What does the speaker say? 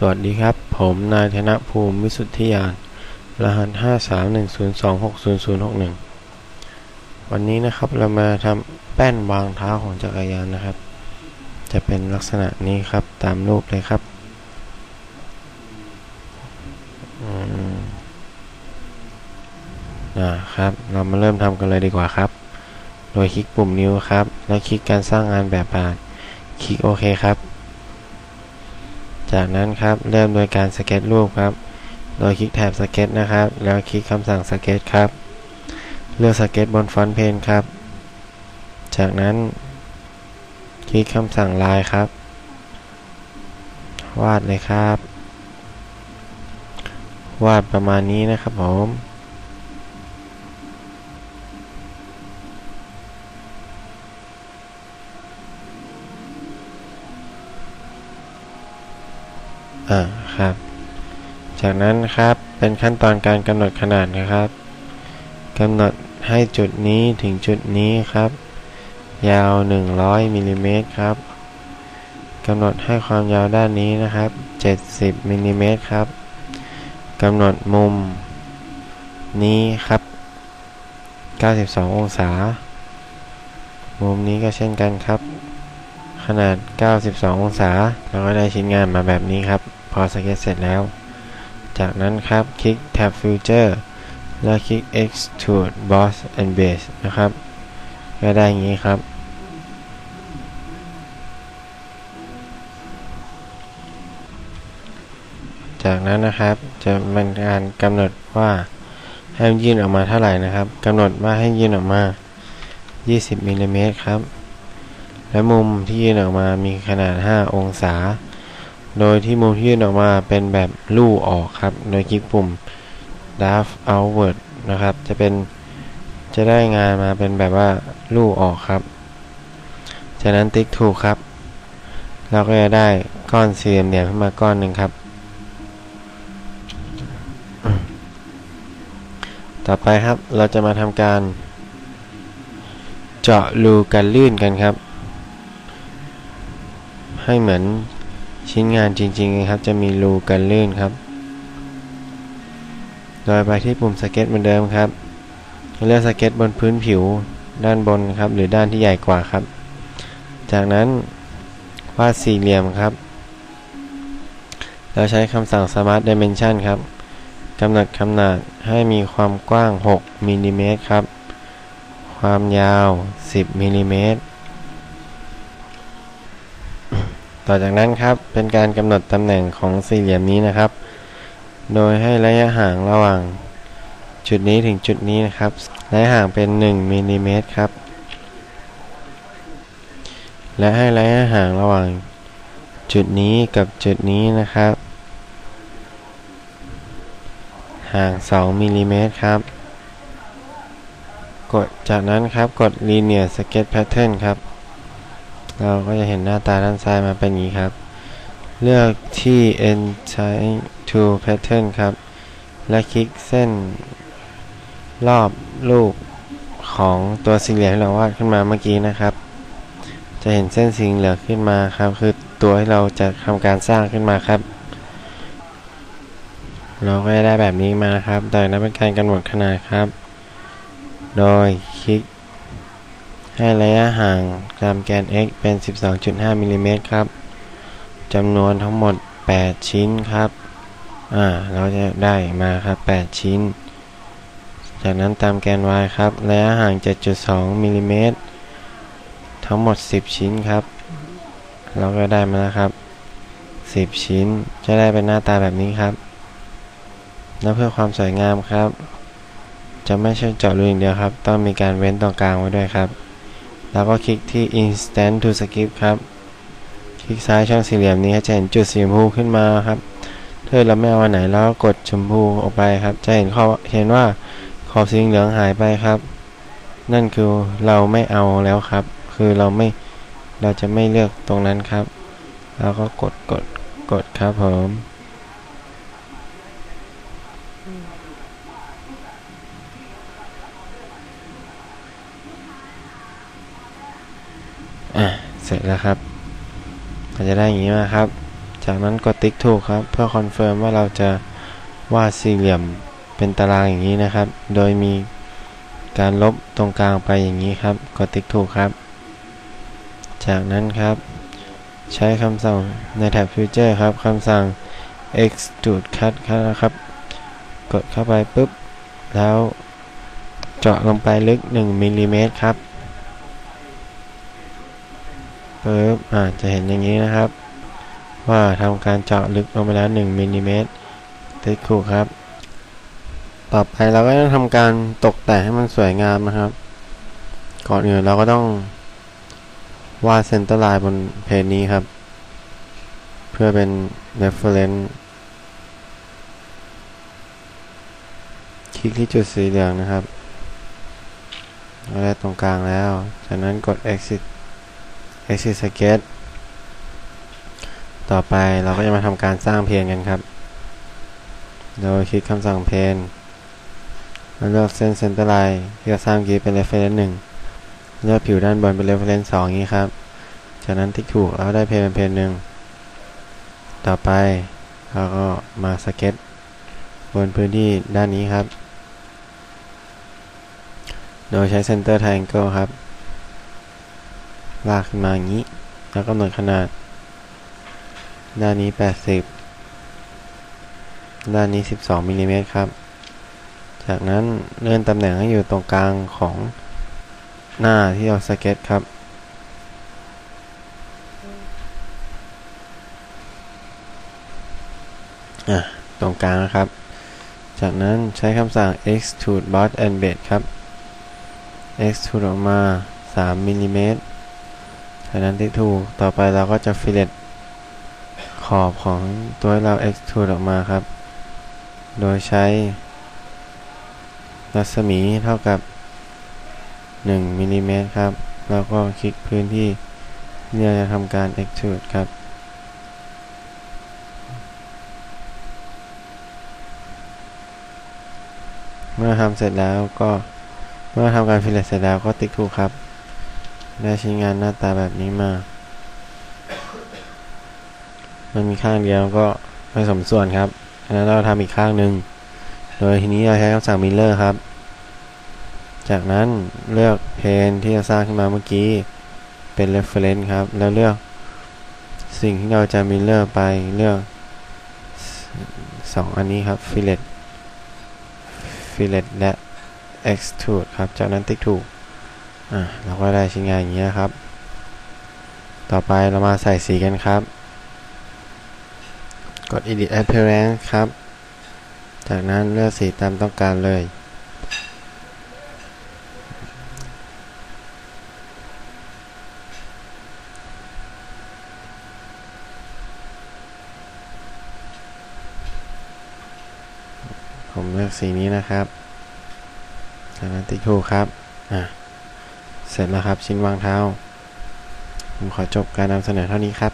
สวัสดีครับ ผมนายธนภูมิวิสุทธิยานรหัส 531026061 วันนี้นะครับเรามาทำแป้นวางเท้าของจักรยานนะครับ จะเป็นลักษณะนี้ครับตามรูปเลยครับ นะครับ เรามาเริ่มทำกันเลยดีกว่าครับ โดยคลิกปุ่มนิ้วครับ แล้วคลิกการสร้างงานแบบบาน คลิกโอเคครับ จากนั้นครับเริ่มโดยการสเก็ตรูปครับ โดยคลิกแถบสเก็ตนะครับ แล้วคลิกคำสั่งสเก็ตครับ เลือกสเก็ตบนฟอนต์เพนครับ จากนั้น คลิกคำสั่งลายครับ วาดเลยครับ วาดประมาณนี้นะครับผม อ่าครับ จากนั้นครับเป็นขั้นตอนการกำหนดขนาดนะครับกำหนดให้จุดนี้ถึงจุดนี้ครับ ยาว 100มิลลิเมตรครับกำหนดให้ความยาวด้านนี้นะครับ 70มิลลิเมตรครับกำหนดมุมนี้ครับ 92 องศา มุมนี้ก็เช่นกันครับ ขนาด 92 องศา เราก็ได้ชิ้นงานมาแบบนี้ครับ อสเก็ตเสร็จแล้ว จากนั้นครับคลิกแท็บ Future แล้วคลิก Extrude Boss and Base นะครับ ก็ได้อย่างนี้ครับ จากนั้นนะครับจะเป็นการกำหนดว่าให้ยื่นออกมาเท่าไหร่นะครับกำหนดว่าให้ยื่นออกมา 20มิลลิเมตรครับ และมุมที่ยื่นออกมามีขนาด 5 องศา โดยที่มุมที่ยื่นออกมาเป็นแบบลู่ออกครับ โดยคลิกปุ่ม draft outward นะครับ จะเป็นจะได้งานมาเป็นแบบว่าลู่ออกครับ จากนั้นติ๊กถูกครับ เราก็จะได้ก้อนสี่เหลี่ยมขึ้นมาก้อนหนึ่งครับ ต่อไปครับเราจะมาทำการ เจาะรูกันลื่นกันครับ ให้เหมือน ชิ้นงานจริงๆครับจะมีรูกันลื่นครับ โดยไปที่ปุ่มสเก็ตเหมือนเดิมครับ เลือกสเก็ตบนพื้นผิวด้านบนครับ หรือด้านที่ใหญ่กว่าครับ จากนั้นวาดสี่เหลี่ยมครับเราใช้คำสั่ง Smart Dimension ครับกำหนดขนาดให้มีความกว้าง 6มิลลิเมตรครับ ความยาว 10มิลลิเมตร ต่อจากนั้นครับเป็นการกำหนดตำแหน่งของสี่เหลี่ยมนี้นะครับ โดยให้ระยะห่างระหว่าง จุดนี้ถึงจุดนี้นะครับระยะห่างเป็น 1มิลลิเมตรครับ และให้ระยะห่างระหว่าง จุดนี้กับจุดนี้นะครับ ห่าง 2มิลลิเมตรครับ กดจากนั้นครับกด Linear Sketch Pattern ครับ เราก็จะเห็นหน้าตาด้านซ้ายมาเป็นอย่างนี้ครับ เลือกที่ Entire to Pattern ครับ และคลิกเส้น รอบรูปของตัวสี่เหลี่ยมที่เราวาดขึ้นมาเมื่อกี้นะครับ จะเห็นเส้นสีเหลืองขึ้นมาครับ คือตัวที่เราจะทำการสร้างขึ้นมาครับเราก็ได้แบบนี้มาครับโดยนั้นเป็นการกำหนดขนาดครับ โดยคลิก ให้ระยะห่างตามแกน x เป็น 12.5มิลลิเมตรครับจำนวนทั้งหมด 8 ชิ้นครับ อ่า เราจะได้มาครับ 8 ชิ้น จากนั้นตามแกน y ครับระยะห่าง 7.2มิลลิเมตรทั้งหมด 10 ชิ้นครับ เราก็ได้มาแล้วครับ 10 ชิ้น จะได้เป็นหน้าตาแบบนี้ครับ และเพื่อความสวยงามครับ จะไม่ใช่เจาะรูอย่างเดียวครับ ต้องมีการเว้นตรงกลางไว้ด้วยครับ แล้วก็คลิกที่ instant to skip ครับ คลิกซ้ายช่องสี่เหลี่ยมนี้จะเห็นจุดสีชมพูขึ้นมาครับถ้าเราไม่เอาอันไหนแล้วกดชมพูออกไปครับ จะเห็นข้อเห็นว่าขอบสีเหลืองหายไปครับ นั่นคือเราไม่เอาแล้วครับ คือเราไม่เราจะไม่เลือกตรงนั้นครับ แล้วก็กดกดกดครับผมอะ เสร็จแล้วครับก็จะได้อย่างนี้มาครับ จากนั้นกดติ๊กถูกครับ เพื่อคอนเฟิร์มว่าเราจะวาดสี่เหลี่ยมเป็นตารางอย่างนี้นะครับ โดยมีการลบตรงกลางไปอย่างนี้ครับ กดติ๊กถูกครับ จากนั้นครับ ใช้คำสั่งในแท็บ Future ครับคำสั่ง extrude cut ครับ กดเข้าไปปุ๊บ แล้วเจาะลงไปลึก 1มิลลิเมตรครับ ปุ๊บอ่าจะเห็นอย่างนี้นะครับ ว่าทำการเจาะลึกลงไปแล้ว1มิลลิเมตรติ๊กถูกครับ ต่อไปเราก็ต้องทำการตกแต่งให้มันสวยงามนะครับ ก่อนอื่นเราก็ต้องวาดเซนเตอร์ไลน์บนเพจนี้ครับ เพื่อเป็น reference คลิกที่จุดสีเหลืองนะครับเราได้ตรงกลางแล้ว จากนั้นกด exit exit sketch ต่อไปเราก็จะมาทำการสร้างเพนกันครับ โดยคลิกคำสั่งเพนแล้วเลือกเส้นเซนเตอร์ไลน์ที่เราสร้างเมื่อกี้เป็น reference 1เลือกผิวด้านบนเป็น reference 2องนี้ครับ จากนั้นติ๊กถูกแล้วได้เพนเป็นเพนหนึ่งต่อไปเราก็มาสเก็ตบนพื้นที่ด้านนี้ครับ โดยใช้ Center Triangle ครับ ลากขึ้นมาอย่างนี้ แล้วกำหนดขนาด ด้านนี้ 80 ด้านนี้ 12มิลลิเมตรครับ จากนั้นเลื่อนตำแหน่งให้อยู่ตรงกลางของหน้าที่เราสเก็ตครับ ตรงกลางนะครับ จากนั้นใช้คำสั่ง extrude boss and bed ครับ extrude ออกมา 3มิลลิเมตร จากนั้นติ๊กถูก ต่อไปเราก็จะ fillet ขอบของตัวเรา extrude ออกมาครับ โดยใช้ รัศมีเท่ากับ 1มิลลิเมตรครับ แล้วก็คลิกพื้นที่ที่เราจะทำการ extrude ครับเมื่อทำเสร็จแล้วก็เมื่อทำการฟิลเลตเสร็จแล้วก็ติ๊กถูกครับ ได้ชิ้นงานหน้าตาแบบนี้มา มันมีข้างเดียวก็ไม่สมส่วนครับฉะนั้นเราทำอีกข้างหนึ่ง โดยทีนี้เราใช้คำสั่งมิลเลอร์ครับ จากนั้นเลือกเพนที่เราสร้างขึ้นมาเมื่อกี้ เป็น reference ครับ แล้วเลือกสิ่งที่เราจะมิลเลอร์ไปเลือกสองอันนี้ครับ fillet fillet และ extrude ครับ จากนั้นติ๊กถูก อะเราก็ได้ชิ้นงานอย่างนี้นะครับ ต่อไปเรามาใส่สีกันครับ กด edit appearance ครับ จากนั้นเลือกสีตามต้องการเลยผมเลือกสีนี้นะครับจากนั้นติ๊กถูกครับ อะ เสร็จแล้วครับ ชิ้นวางเท้า ผมขอจบการนำเสนอเท่านี้ครับ